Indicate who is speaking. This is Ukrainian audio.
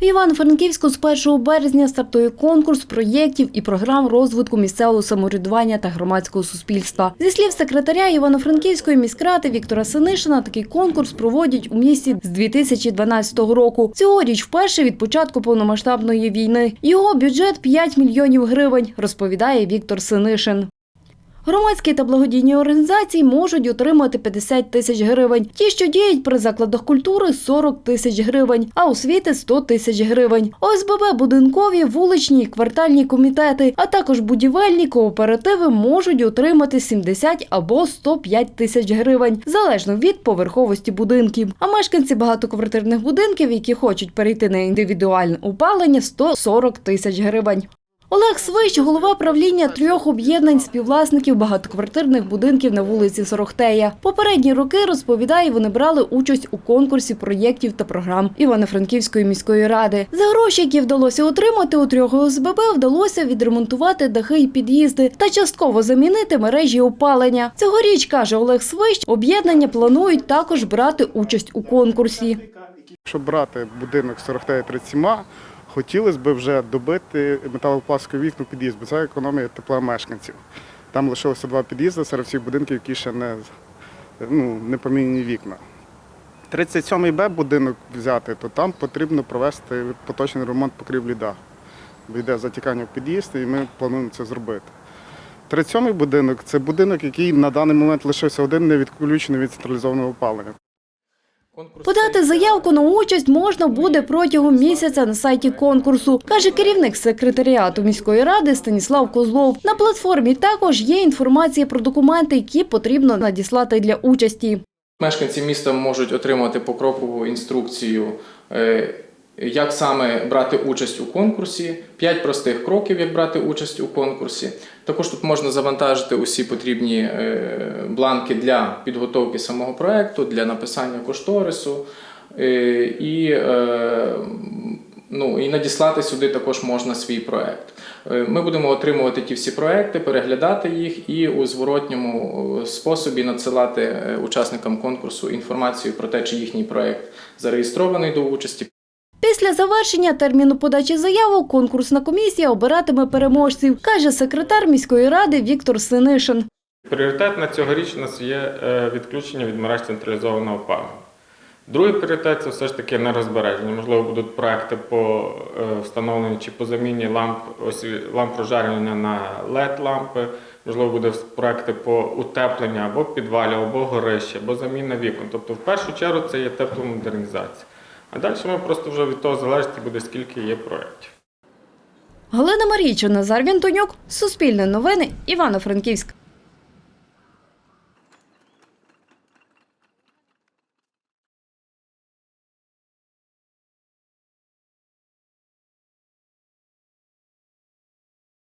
Speaker 1: В Івано-Франківську з 1 березня стартує конкурс проєктів і програм розвитку місцевого самоврядування та громадського суспільства. Зі слів секретаря Івано-Франківської міськради Віктора Синишина, такий конкурс проводять у місті з 2012 року. Цьогоріч вперше від початку повномасштабної війни. Його бюджет 5 мільйонів гривень, розповідає Віктор Синишин. Громадські та благодійні організації можуть отримати 50 тисяч гривень. Ті, що діють при закладах культури 40 тисяч гривень, а освіти 100 тисяч гривень. ОСББ, будинкові, вуличні і квартальні комітети, а також будівельні кооперативи можуть отримати 70 або 105 тисяч гривень, залежно від поверховості будинків. А мешканці багатоквартирних будинків, які хочуть перейти на індивідуальне опалення, 140 тисяч гривень. Олег Свищ, голова правління трьох об'єднань співвласників багатоквартирних будинків на вулиці Сорохтея. Попередні роки, розповідає, вони брали участь у конкурсі проєктів та програм Івано-Франківської міської ради. За гроші, які вдалося отримати у трьох ОСББ, вдалося відремонтувати дахи і під'їзди та частково замінити мережі опалення. Цьогоріч, каже Олег Свищ, об'єднання планують також брати участь у конкурсі.
Speaker 2: Якщо брати будинок 43 37, хотілося б вже добити металопластикові вікна під'їзд, бо це економія тепла мешканців. Там лишилося два під'їзди серед всіх будинків, які ще не, ну, не поміняні вікна. 37-й Б будинок взяти, то там потрібно провести поточний ремонт покрівлі даху. Бо йде затікання в під'їзд, і ми плануємо це зробити. 37-й будинок це будинок, який на даний момент лишився один, не відключений від централізованого опалення.
Speaker 1: Подати заявку на участь можна буде протягом місяця на сайті конкурсу, каже керівник секретаріату міської ради Станіслав Козлов. На платформі також є інформація про документи, які потрібно надіслати для участі.
Speaker 3: Мешканці міста можуть отримати покрокову інструкцію, е, як саме брати участь у конкурсі, п'ять простих кроків, як брати участь у конкурсі. Також тут можна завантажити усі потрібні е, бланки для підготовки самого проекту, для написання кошторису е, і, е, ну, і надіслати сюди також можна свій проект. Ми будемо отримувати ті всі проекти, переглядати їх і у зворотньому способі надсилати учасникам конкурсу інформацію про те, чи їхній проект зареєстрований до участі.
Speaker 1: Після завершення терміну подачі заявок конкурсна комісія обиратиме переможців, каже секретар міської ради Віктор Синишин.
Speaker 4: Пріоритет на цьогоріч у нас є е, відключення від мереж централізованого опалення. Другий пріоритет це все ж таки нерозбереження. Можливо, будуть проекти по е, встановленню чи по заміні ламп, ламп прожарювання на LED-лампи. Можливо, буде проекти по утепленню або підвалів, або горища, або заміна вікон. Тобто, в першу чергу це є тепломодернізація. А далі ми просто вже від того залежить буде, скільки є проєктів.
Speaker 1: Галина Марійчина, Назар Вінтонюк, Суспільне новини, Івано-Франківськ.